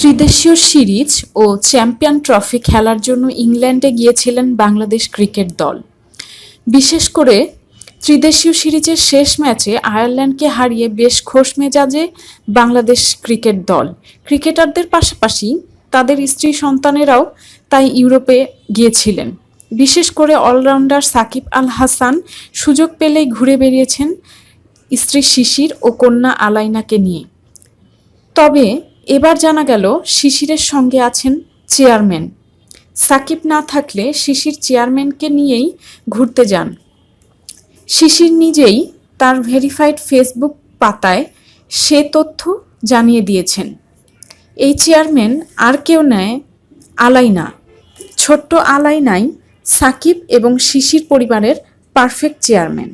ত্রিদেশীয় সিরিজ ও champion trophy খেলার জন্য ইংল্যান্ডে গিয়েছিলেন বাংলাদেশ ক্রিকেট দল। বিশেষ করে ত্রিদেশীয় সিরিজের শেষ ম্যাচে আয়ারল্যান্ডকে হারিয়ে বেশ খোশ মেজাজে বাংলাদেশ ক্রিকেট দল। ক্রিকেটারদের পাশাপাশি তাদের স্ত্রী সন্তানেরাও তাই ইউরোপে গিয়েছিলেন। বিশেষ করে অলরাউন্ডার সাকিব আল হাসান সুযোগ পেলেই ঘুরে বেরিয়েছেন স্ত্রী শিশির ও কন্যা আলাইনাকে নিয়ে। তবে এবার জানা গেল শিশিরের সঙ্গে আছেন চেয়ারম্যান। সাকিব না থাকলে শিশির চেয়ারম্যানকে নিয়েই ঘুরতে যান। শিশির নিজেই তার ভেরিফাইড ফেসবুক পাতায় সে তথ্য জানিয়ে দিয়েছেন। এই চেয়ারম্যান আর কেউ নেয়, আলাইনা। ছোট্ট আলাইনাই সাকিব এবং শিশির পরিবারের পারফেক্ট চেয়ারম্যান।